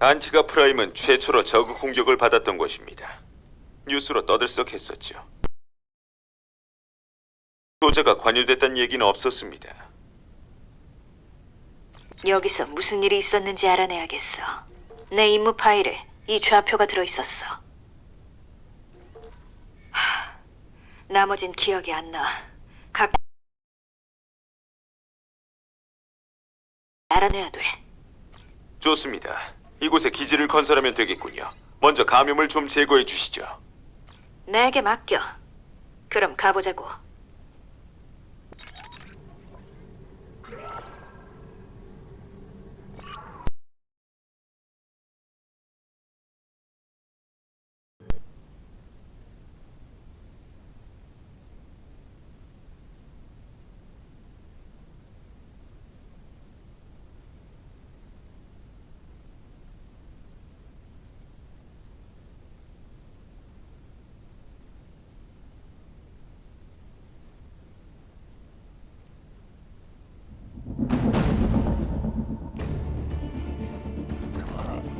안티가 프라임은 최초로 저그 공격을 받았던 곳입니다. 뉴스로 떠들썩했었죠. 소자가 관여됐다는 얘기는 없었습니다. 여기서 무슨 일이 있었는지 알아내야겠어. 내 임무 파일에 이 좌표가 들어있었어. 하, 나머진 기억이 안 나. 각 알아내야 돼. 좋습니다. 이곳에 기지를 건설하면 되겠군요. 먼저 감염을 좀 제거해 주시죠. 내게 맡겨. 그럼 가보자고.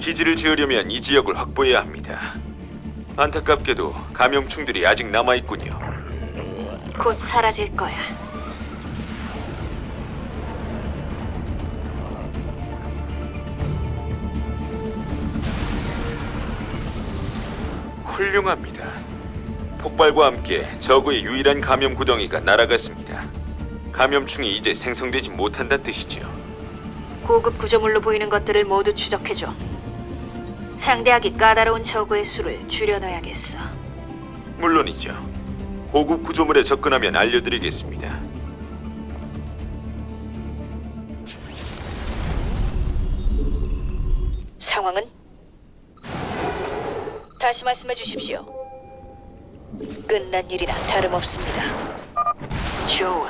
기지를 지으려면 이 지역을 확보해야 합니다. 안타깝게도 감염충들이 아직 남아 있군요. 곧 사라질 거야. 훌륭합니다. 폭발과 함께 저그의 유일한 감염 구덩이가 날아갔습니다. 감염충이 이제 생성되지 못한다는 뜻이죠. 고급 구조물로 보이는 것들을 모두 추적해줘. 상대하기 까다로운 저구의 수를 줄여놔야겠어. 물론이죠. 고급 구조물에 접근하면 알려드리겠습니다. 상황은? 다시 말씀해 주십시오. 끝난 일이나 다름없습니다. 좋아.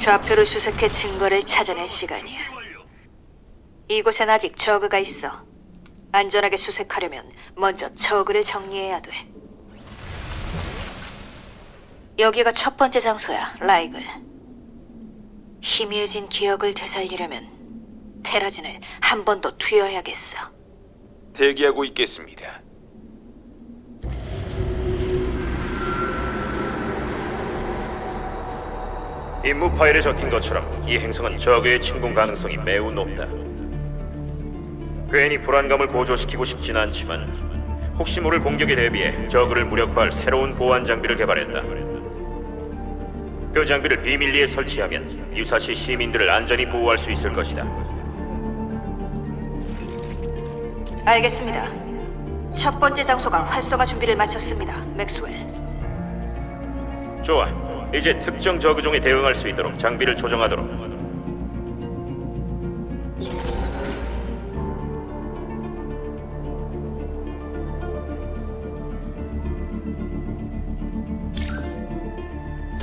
좌표를 수색해 증거를 찾아낼 시간이야. 이곳엔 아직 저그가 있어. 안전하게 수색하려면 먼저 저그를 정리해야 돼. 여기가 첫 번째 장소야, 라이글. 희미해진 기억을 되살리려면 테라진을 한 번 더 투여해야겠어. 대기하고 있겠습니다. 임무 파일에 적힌 것처럼 이 행성은 적의 침공 가능성이 매우 높다. 괜히 불안감을 고조시키고 싶진 않지만 혹시 모를 공격에 대비해 저그를 무력화할 새로운 보안 장비를 개발했다. 그 장비를 비밀리에 설치하면 유사시 시민들을 안전히 보호할 수 있을 것이다. 알겠습니다. 첫 번째 장소가 활성화 준비를 마쳤습니다, 맥스웰. 좋아. 이제 특정 저그종에 대응할 수 있도록 장비를 조정하도록.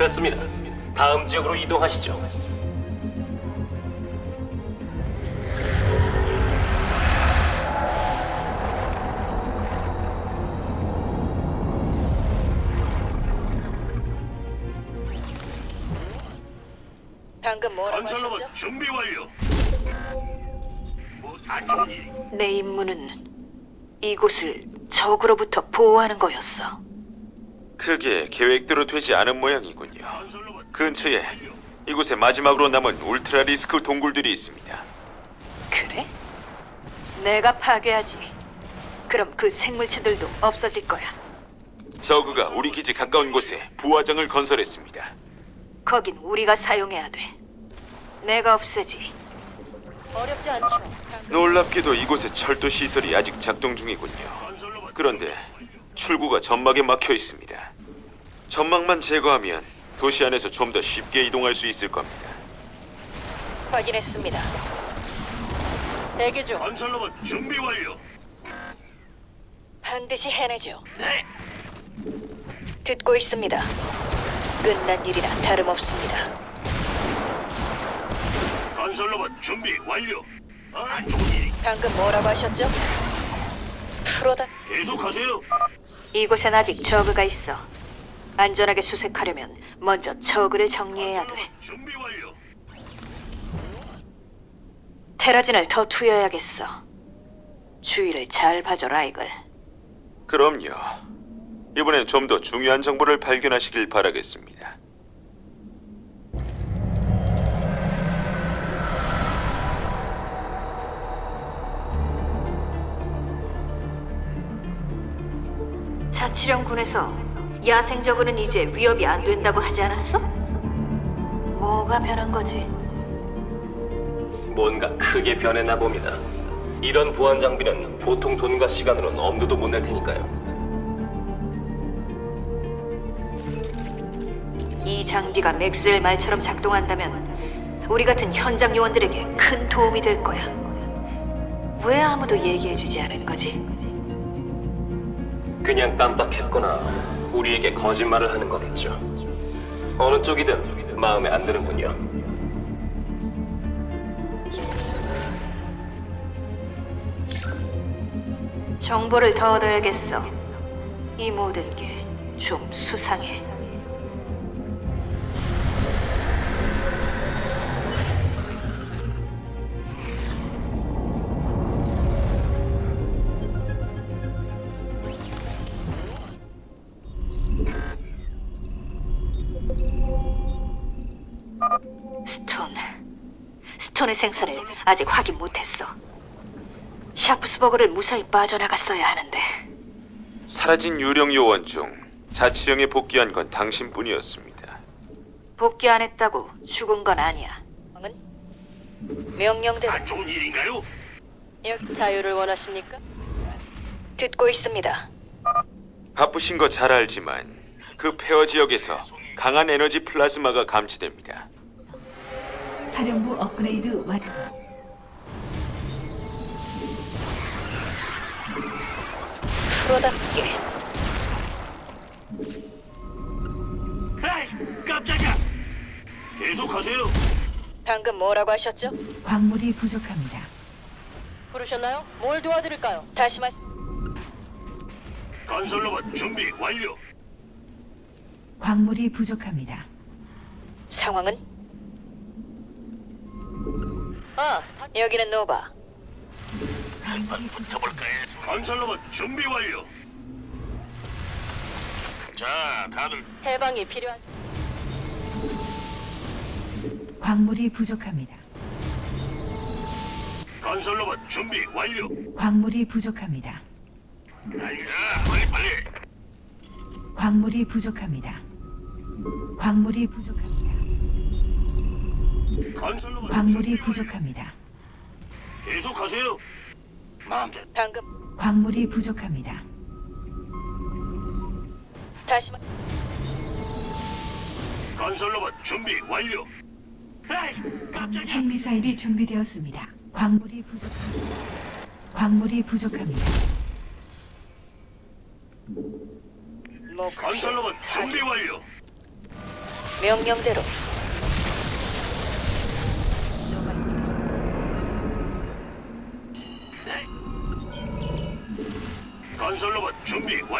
됐습니다. 다음 지역으로 이동하시죠. 방금 뭐라고 건설로봇 하셨죠? 준비 완료. 좋은 일. 내 임무는 이곳을 적으로부터 보호하는 거였어. 크게 계획대로 되지 않은 모양이군요. 근처에 이곳에 마지막으로 남은 울트라 리스크 동굴들이 있습니다. 그래? 내가 파괴하지. 그럼 그 생물체들도 없어질 거야. 저그가 우리 기지 가까운 곳에 부화장을 건설했습니다. 거긴 우리가 사용해야 돼. 내가 없애지. 어렵지 않죠. 놀랍게도 이곳의 철도 시설이 아직 작동 중이군요. 그런데 출구가 점막에 막혀 있습니다. 점막만 제거하면 도시 안에서 좀 더 쉽게 이동할 수 있을 겁니다. 확인했습니다. 대기 중. 건설로봇 준비 완료. 반드시 해내죠. 네. 듣고 있습니다. 끝난 일이나 다름없습니다. 건설로봇 준비 완료. 아 좋은 일. 방금 뭐라고 하셨죠? 프로다. 계속하세요. 이곳엔 아직 저그가 있어. 안전하게 수색하려면 먼저 저그를 정리해야 돼. 준비 완료. 테라진을 더 투여해야겠어. 주의를 잘 봐줘, 라이글. 그럼요. 이번엔 좀 더 중요한 정보를 발견하시길 바라겠습니다. 자치령 군에서 야생 저그는 이제 위협이 안 된다고 하지 않았어? 뭐가 변한 거지? 뭔가 크게 변했나 봅니다. 이런 보안 장비는 보통 돈과 시간으로는 엄두도 못 낼 테니까요. 이 장비가 맥스웰 말처럼 작동한다면 우리 같은 현장 요원들에게 큰 도움이 될 거야. 왜 아무도 얘기해주지 않은 거지? 그냥 깜빡했거나 우리에게 거짓말을 하는 거겠죠. 어느 쪽이든 마음에 안 드는군요. 정보를 더 얻어야겠어. 이 모든 게 좀 수상해. 스톤의 생사를 아직 확인 못했어. 샤프스버그를 무사히 빠져나갔어야 하는데. 사라진 유령 요원 중 자치령에 복귀한 건 당신뿐이었습니다. 복귀 안 했다고 죽은 건 아니야. 은 명령대로 안 좋은 일인가요? 여기 자유를 원하십니까? 듣고 있습니다. 바쁘신 거 잘 알지만 그 폐허 지역에서 강한 에너지 플라즈마가 감지됩니다. 사령부 업그레이드 완료. 프로답게 에이, 깜짝이야. 계속하세요. 방금 뭐라고 하셨죠? 광물이 부족합니다. 부르셨나요? 뭘 도와드릴까요? 다시 말 건설로봇 준비 완료. 광물이 부족합니다. 상황은 아, 사... 여기는 노바. 한판 붙어볼까요? 건설로봇 준비 완료. 자, 다들 해방이 필요한 광물이 부족합니다. 건설로봇 준비 완료. 광물이 부족합니다. 자, 빨리 빨리. 광물이 부족합니다. 광물이 부족합니다. 광물이. 부족합니다. 계속하세요. 마음대로. 방금 광물이 부족합니다. 다시 말 건설로봇 준비 완료. 에이, 깜짝이야. 핵미사일이 준비되었습니다. 광물이 부족합니다. 광물이 부족합니다. 목표 건설로봇 준비. 완료. 명령대로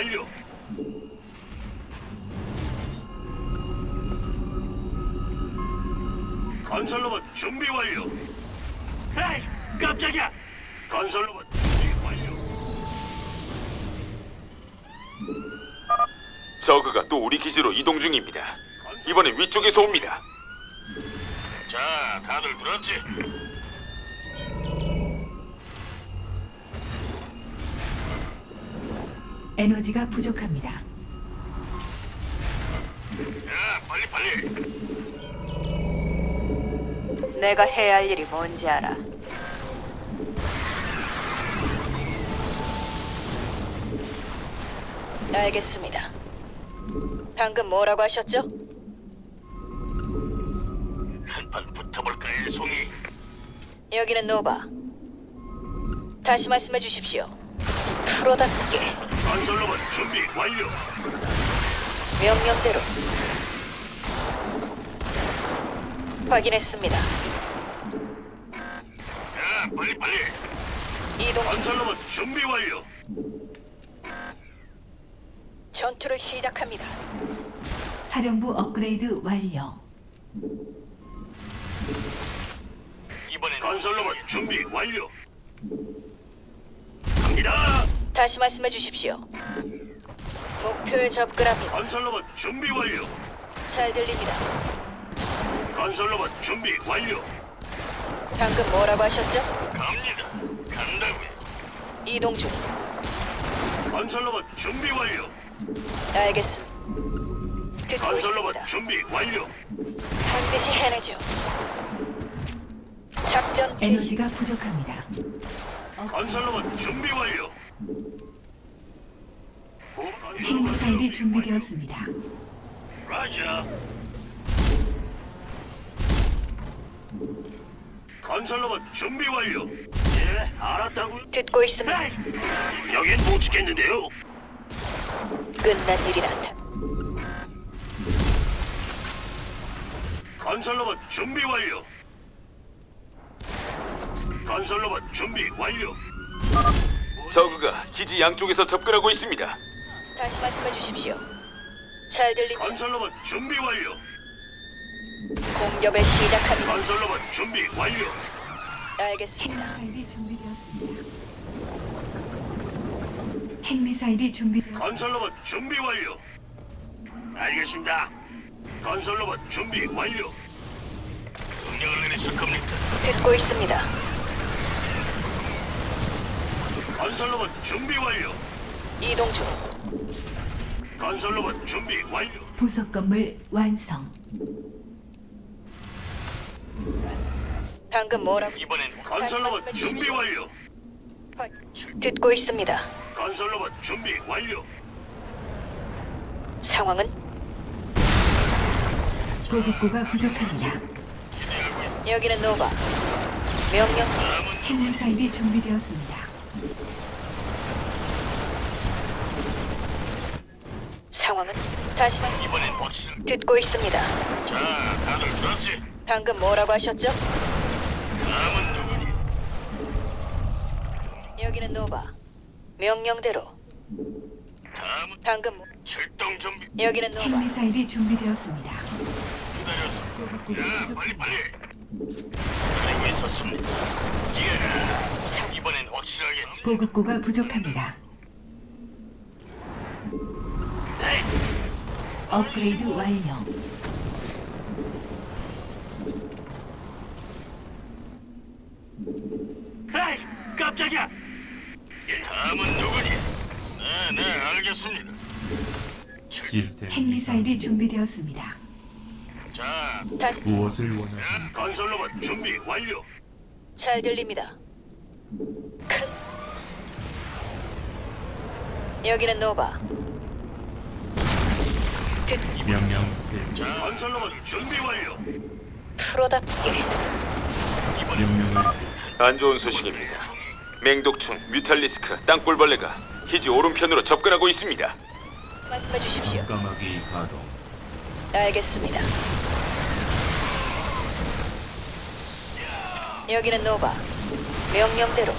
완료. 건설로봇 준비 완료. 에이, 깜짝이야. 건설로봇 준비 완료. 저그가 또 우리 기지로 이동 중입니다. 이번엔 위쪽에서 옵니다. 자, 다들 들었지? 에너지가 부족합니다. 자, 빨리 빨리. 내가 해야 할 일이 뭔지 알아. 알겠습니다. 방금 뭐라고 하셨죠? 한판 붙어볼까요, 송이? 여기는 노바. 다시 말씀해 주십시오. 프로답게 건설로봇 준비 완료. 명령대로 확인했습니다. 자, 빨리 빨리. 이동 건설로봇 준비 완료. 전투를 시작합니다. 사령부 업그레이드 완료. 이번엔 건설로봇 준비 완료. 다 시 말씀해 주십시오. 목표에 접근합니다. 건설로봇 준비 완료. 잘 들립니다. 건설로봇 준비 완료. 방금 뭐라고 하셨죠? 갑니다. 간다고요. 이동 중. 건설로봇 준비 완료. 알겠습니다. 듣고 건설로봇 있습니다. 준비 완료. 반드시 해내죠. 작전. 에너지가 부족합니다. 건설로봇 준비 완료. 핵미사일이 준비. 준비되었습니다. 라자. 건설로봇 준비 완료. 예, 알았다고요. 듣고 있습니다. 여긴 못 지켰는데요. 끝난 일이라 다. 건설로봇 준비 완료. 건설로봇 준비 완료. 저그가 기지 양쪽에서 접근하고 있습니다. 다시 말씀해 주십시오. 잘 들립니다. 건설로봇 준비 완료. 공격을 시작합니다. 건설로봇 준비 완료. 알겠습니다. 핵미사일이 준비되었습니다. 핵미사일이 준비되었습니다. 건설로봇 준비 완료. 알겠습니다. 건설로봇 준비 완료. 명령을 내리실 겁니까? 듣고 있습니다. 건설로봇 준비 완료. 이동 중. 건설로봇 준비 완료. 부속 건물 완성. 방금 뭐라고? 이번엔 다시 건설로봇 말씀해 준비 주십시오. 완료. 확- 듣고 있습니다. 건설로봇 준비 완료. 상황은 보급고가 부족합니다. 여기는 노바. 명령 핵미사일이 준비되었습니다. 상황은 다시 말 이번엔 확실. 듣고 있습니다. 자, 다들 들었지? 방금 뭐라고 하셨죠? 다음은 누구니? 여기는 노바. 명령대로. 다음은 방금 뭐- 출동 준비. 여기는 노바. 핵미사일이 준비되었습니다. 기다렸어. 자, 빨리. 빨리. 기다리고 있었습니다. 예. 상- 이번엔 확실하겠지. 보급고가 부족합니다. 업그레이드 완료. 에이, 깜짝이야. 예, 다음은 누구니? 네, 네, 알겠습니다. 시스템 핵미사일이 준비되었습니다. 자, 다시 무엇을 원하시 자, 건설 로봇 준비 완료. 잘 들립니다. 큰 여기는 노바. 듣 명령 자, 건설로봇 준비 완료. 프로답게 명령을 안 좋은 소식입니다. 맹독충, 뮤탈리스크, 땅굴벌레가 기지 오른편으로 접근하고 있습니다. 말씀해 주십시오. 까마귀 가동 알겠습니다. 여기는 노바. 명령대로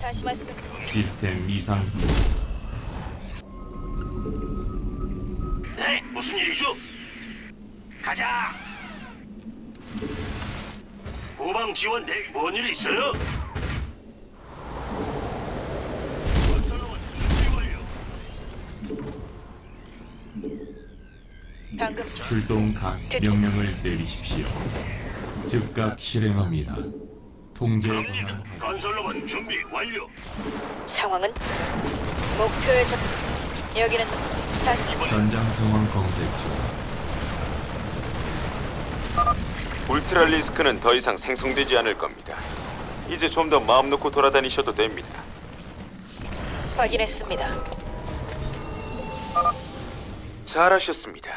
다시 말씀해 시스템 이상 네, 무슨 일이죠? 가자. 후방 지원 대 뭔일 있어요? 건설로봇 준비 완료. 방금 출동 간 명령을 내리십시오. 즉각 실행합니다. 통제 권한 건설로봇 준비 완료. 상황은 목표에 접 여기는 다시 전장 상황 검색 중 울트랄리스크는 더 이상 생성되지 않을 겁니다. 이제 좀 더 마음 놓고 돌아다니셔도 됩니다. 확인했습니다. 잘하셨습니다.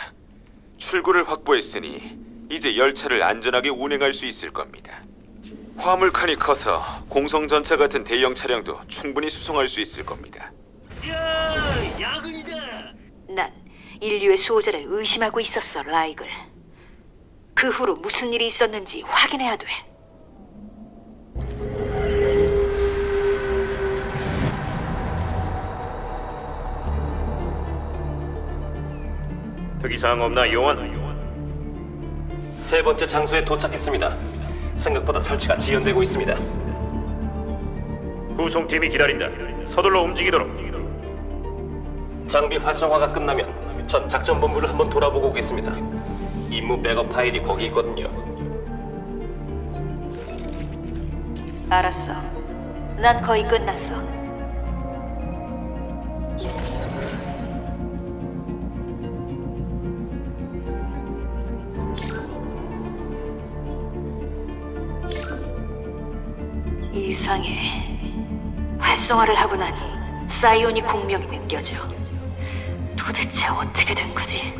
출구를 확보했으니 이제 열차를 안전하게 운행할 수 있을 겁니다. 화물칸이 커서 공성 전차 같은 대형 차량도 충분히 수송할 수 있을 겁니다. 야, 야근이다. 난 인류의 수호자를 의심하고 있었어, 라이글. 그 후로 무슨 일이 있었는지 확인해야 돼. 특이사항 없나 요원? 세 번째 장소에 도착했습니다. 생각보다 설치가 지연되고 있습니다. 후송팀이 기다린다. 서둘러 움직이도록. 장비 활성화가 끝나면 전 작전 본부를 한번 돌아보고 오겠습니다. 임무 백업 파일이 거기 있거든요. 알았어. 난 거의 끝났어. 이상해. 활성화를 하고 나니 사이오닉 공명이 느껴져. 도대체 어떻게 된 거지?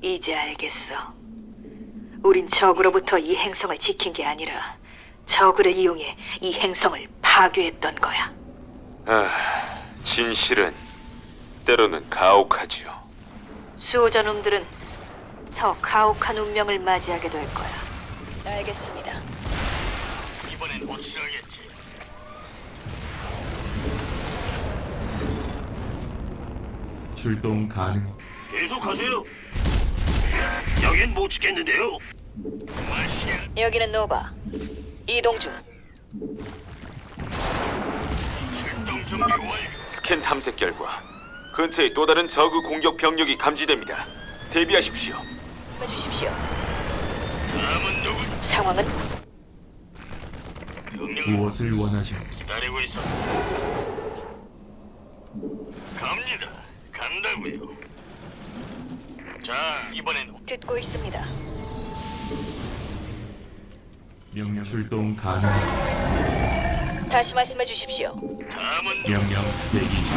이제 알겠어. 우린 적으로부터 이 행성을 지킨 게 아니라 적을 이용해 이 행성을 파괴했던 거야. 아, 진실은 때로는 가혹하지요. 수호자 놈들은 더 가혹한 운명을 맞이하게 될 거야. 알겠습니다. 이번엔 확실하겠지. 출동 가능. 계속하세요. 여긴 못 지켰는데요. 마시아 여기는 노바. 이동 중. 스캔 탐색 결과 근처에 또 다른 저그 공격 병력이 감지됩니다. 대비하십시오. 해주십시오. 다음은 누구? 상황은 명령 무엇을 원하십니까? 기다리고 있었어. 갑니다. 간다고요. 자, 이번엔 듣고 있습니다. 명령 출동 가능. 다시 말씀해 주십시오. 다음은? 명령 대기 중.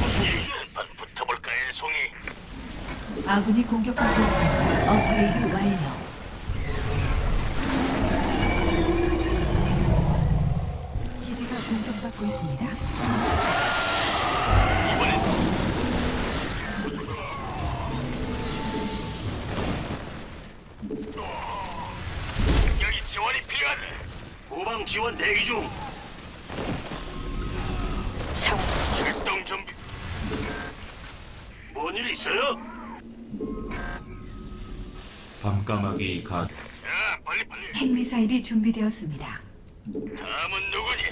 무슨 한판 붙어볼까요, 송이? 아군이 공격받고 있습니다. 업그레이드 완료. 기지가 공격받고 있습니다. 후방 지원 대기 중. 상황 출동 준비. 뭔일 있어요? 밤까마귀 가. 자, 빨리 빨리. 핵미사일이 준비되었습니다. 다음은 누구니?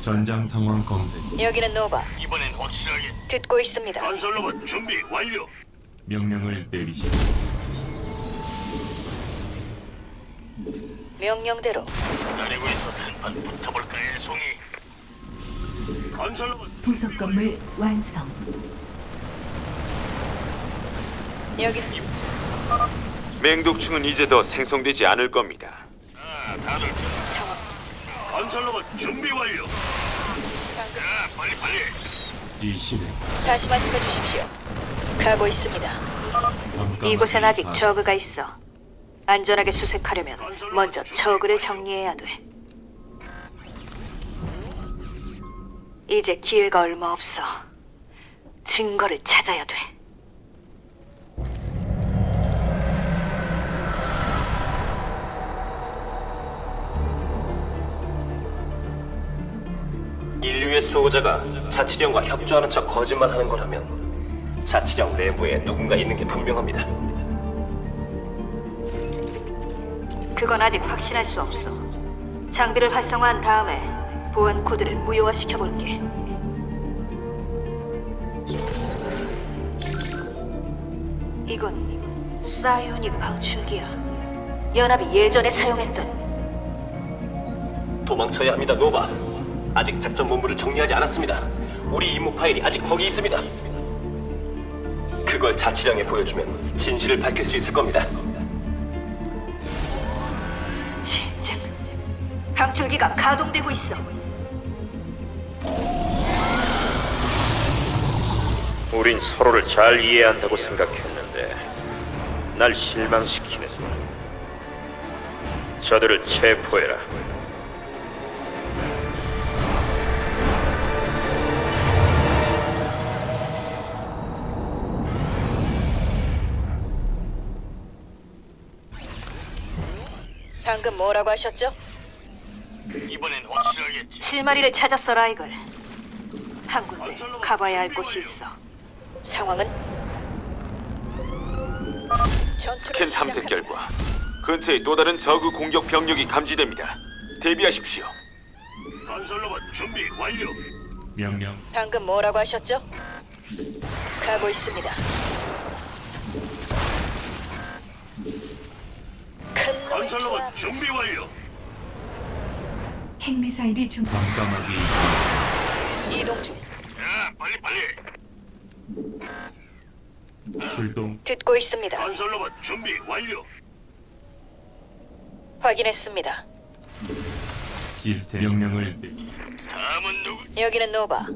전장 상황 검색. 여기는 노바. 이번엔 확실하게. 듣고 있습니다. 건설 로봇 준비 완료. 명령을 내리십시오. 명령대로 기다리고 있어 한판 붙어볼까요, 송이? 건설로봇 부속 건물 완성. 여기는 맹독충은 이제 더 생성되지 않을 겁니다. 아, 다들 상황 건설로봇 준비 완료. 자, 빨리 빨리. 지실행. 다시 말씀해 주십시오. 가고 있습니다. 이곳엔 아직 가. 저그가 있어. 안전하게 수색하려면 먼저 저그를 정리해야 돼. 이제 기회가 얼마 없어. 증거를 찾아야 돼. 인류의 수호자가 자치령과 협조하는 척 거짓말하는 거라면 자치령 내부에 누군가 있는 게 분명합니다. 그건 아직 확신할 수 없어. 장비를 활성화한 다음에 보안 코드를 무효화시켜 볼게. 이건 사이오닉 방출기야. 연합이 예전에 사용했던 도망쳐야 합니다, 노바. 아직 작전 본부를 정리하지 않았습니다. 우리 임무 파일이 아직 거기 있습니다. 그걸 자치령에 보여주면 진실을 밝힐 수 있을 겁니다. 방출기가 가동되고 있어. 우린 서로를 잘 이해한다고 생각했는데 날 실망시키네. 저들을 체포해라. 방금 뭐라고 하셨죠? 이번엔 확실하겠지. 실마리를 찾았어, 라이글. 한 군데 가봐야 할 곳이 있어. 상황은? 스캔 탐색. 결과 근처에 또 다른 저그 공격 병력이 감지됩니다. 대비하십시오. 건설로봇 준비 완료. 명령 방금 뭐라고 하셨죠? 가고 있습니다. 큰 건설로봇 필요합니다. 준비 완료. 핵미사일이 준 밤까마귀 이동 중. 자, 빨리 빨리. 출동 듣고 있습니다. 건설 로봇 준비 완료. 확인했습니다. 시스템 명령을 내 다음은 누구? 여기는 노바.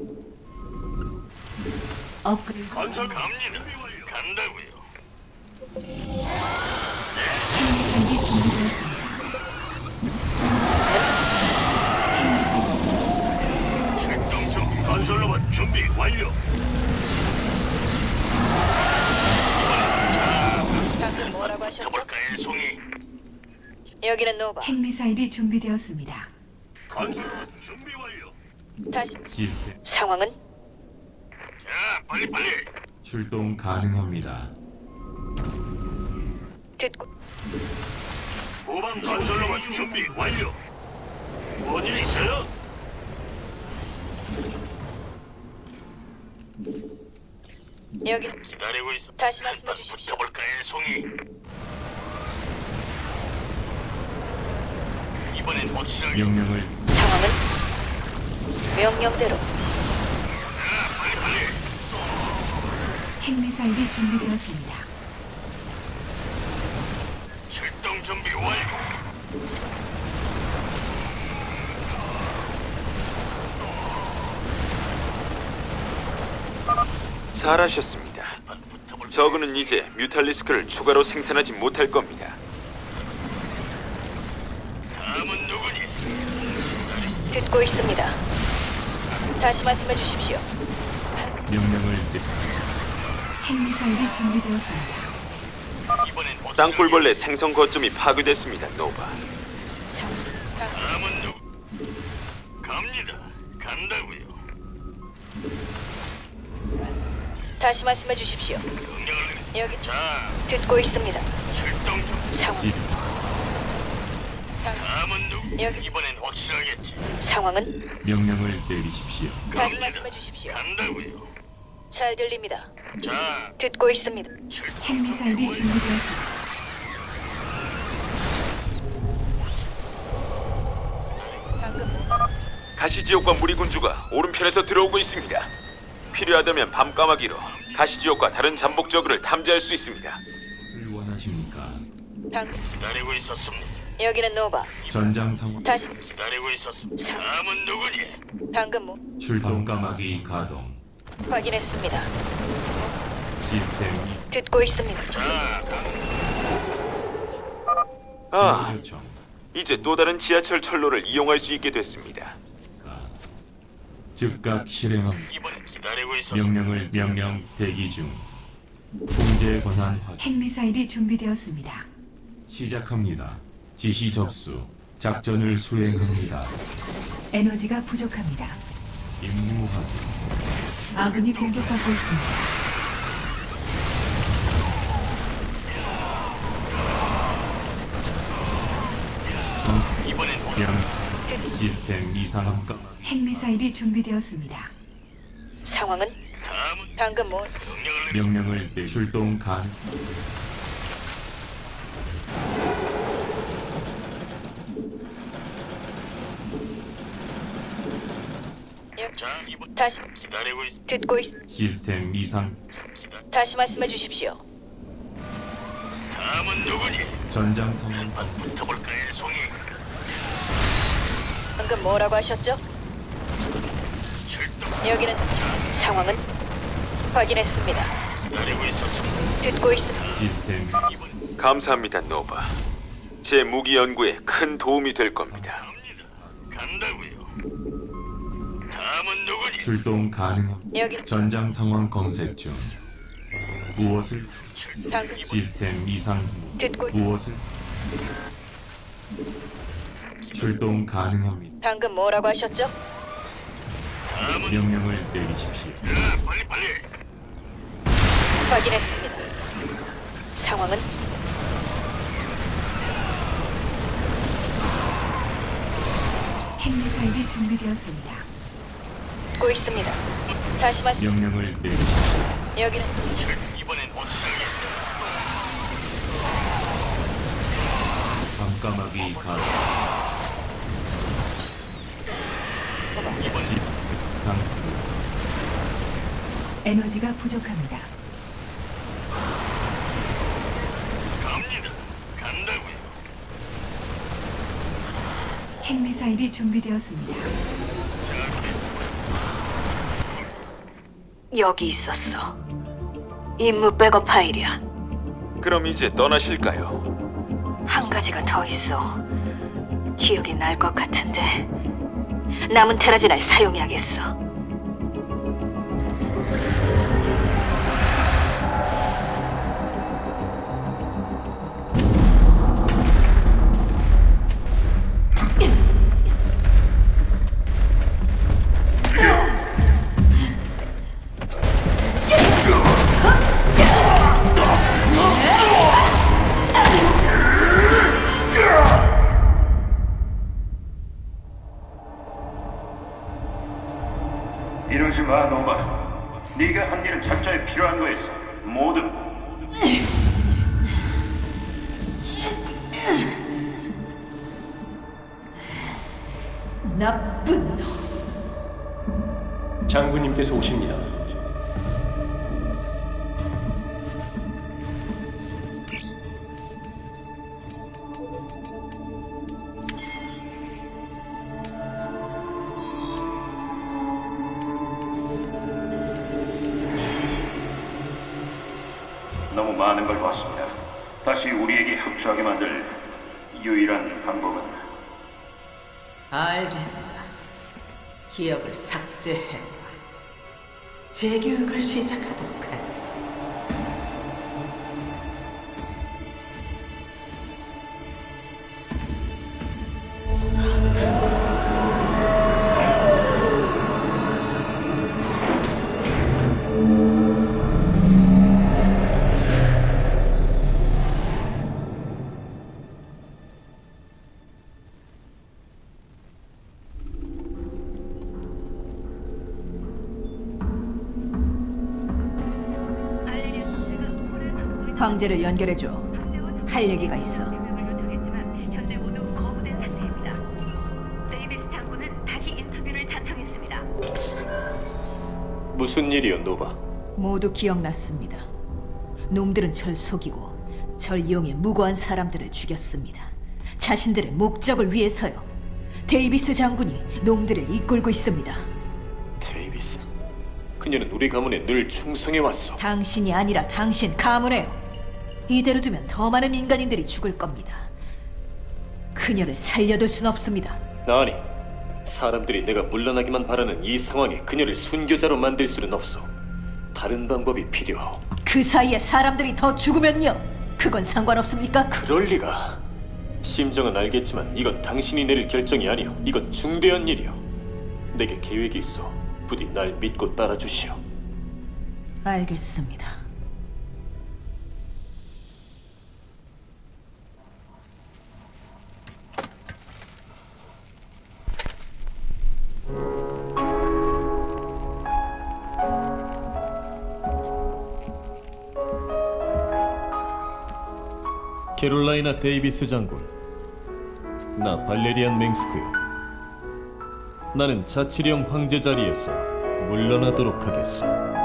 업그레이드 건설 갑니다. 간다고요. 핵미사일이 준비되었습니다. 완료. 방금 뭐라고 하셨죠? 더블카의 송이. 여기는 노바. 핵미사일이 준비되었습니다. 준비 완료. 다시 시스템 상황은 자, 빨리 빨리. 출동 가능합니다. 듣고 후방 건설로봇 준비 완료. 뭔일 있어요? 여기 기다리고 있어. 다시 말씀해 주십시오. 붙어볼까의 송이. 이번엔 확실하게. 명령을 상황은 명령대로 자, 빨리 빨리. 핵미사일이 준비되었습니다. 출동 준비 완료. 잘하셨습니다. 저그는 이제 뮤탈리스크를 추가로 생산하지 못할 겁니다. 다음은 누구니? 듣고 있습니다. 다시 말씀해 주십시오. 명령을 내 핵미사일이 준비되었습니다. 이번엔. 땅굴벌레 생성 거점이 파괴됐습니다. 노바. 상, 다음은 누구? 갑니다. 간다고요. 다시 말씀해 주십시오. 여기 자, 듣고 있습니다. 출동 중. 상황 방, 다음은 누구? 여기. 이번엔 확실하겠지. 상황은 명령을 내리십시오. 다시. 말씀해 주십시오. 간다고요. 잘 들립니다. 자, 듣고 있습니다. 출동 핵미사일이 준비되었습니다. 방금 가시지옥과 무리군주가 오른편에서 들어오고 있습니다. 필요하다면 밤까마귀로 가시지옥과 다른 잠복 저그를 탐지할 수 있습니다. 무엇을 원하십니까? 방금 기다리고 있었습니다. 여기는 노바. 전장 상황 다시 기다리고 있었습니다. 상- 다음은 누구니? 방금 뭐 출동 까마귀 가동 확인했습니다. 시스템 듣고 있습니다. 자, 아, 요청 이제 또 다른 지하철 철로를 이용할 수 있게 됐습니다. 즉각 실행합니다. 이번엔 기다리고 있었습니다. 명령을 명령 대기 중 통제 권한 확인 핵미사일이 준비되었습니다. 시작합니다. 지시 접수 작전을 수행합니다. 에너지가 부족합니다. 임무 확인 아군이 공격받고 있습니다. 이번엔 시스템 까마귀 핵미사일이 준비되었습니다. 상황은 다음은 방금 뭐 명령을 내리. 명령을 내 출동 간 여, 자, 이번 다시 기다리고 있. 듣고 있 시스템 이상 기다. 다시 말씀해 주십시오. 다음은 누구니? 전장 상황 한판 붙어볼까의 송이. 방금 뭐라고 하셨죠? 여기는 상황은 확인했습니다. 기다리고 있었습니다. 듣고 있습니다. 시스템 감사합니다, 노바. 제 무기 연구에 큰 도움이 될 겁니다. 간다고요. 다음은 누구니? 출동 가능함 여기 전장 상황 검색 중 무엇을 방금 시스템 이상 듣고 있- 무엇을 출동 가능합니다. 방금 뭐라고 하셨죠? 명령을 내리십시오. 자, 빨리 빨리. 확인했습니다. 상황은 핵미사일이 준비되었습니다. 듣고 있습니다. 다시 말씀. 명령을 내리십시오. 여기는 이번엔 못 살겠어. 밤까마귀 가동. 강 에너지가 부족합니다. 갑니다. 간다고요. 핵미사일이 준비되었습니다. 여기 있었어. 임무 백업 파일이야. 그럼 이제 떠나실까요? 한 가지가 더 있어. 기억이 날 것 같은데 남은 테라진을 사용해야겠어. 많은 걸 봤습니다. 다시 우리에게 협조하게 만들 유일한 방법은 알겠다. 기억을 삭제해. 재교육을 시작하도록 황제를 연결해줘. 할 얘기가 있어. 현재 모두 거부된 상태입니다. 데이비스 장군은 다시 인터뷰를 자청했습니다. 무슨 일이요, 노바? 모두 기억났습니다. 놈들은 절 속이고 절 이용해 무고한 사람들을 죽였습니다. 자신들의 목적을 위해서요. 데이비스 장군이 놈들을 이끌고 있습니다. 데이비스. 그녀는 우리 가문에 늘 충성해 왔어. 당신이 아니라 당신 가문에요. 이대로 두면 더 많은 민간인들이 죽을 겁니다. 그녀를 살려둘 순 없습니다. 아니, 사람들이 내가 물러나기만 바라는 이 상황에 그녀를 순교자로 만들 수는 없어. 다른 방법이 필요하오. 그 사이에 사람들이 더 죽으면요. 그건 상관없습니까? 그럴 리가. 심정은 알겠지만 이건 당신이 내릴 결정이 아니오. 이건 중대한 일이오. 내게 계획이 있어. 부디 날 믿고 따라주시오. 알겠습니다. 캐롤라이나 데이비스 장군. 나 발레리안 맹스크. 나는 자치령 황제 자리에서 물러나도록 하겠소.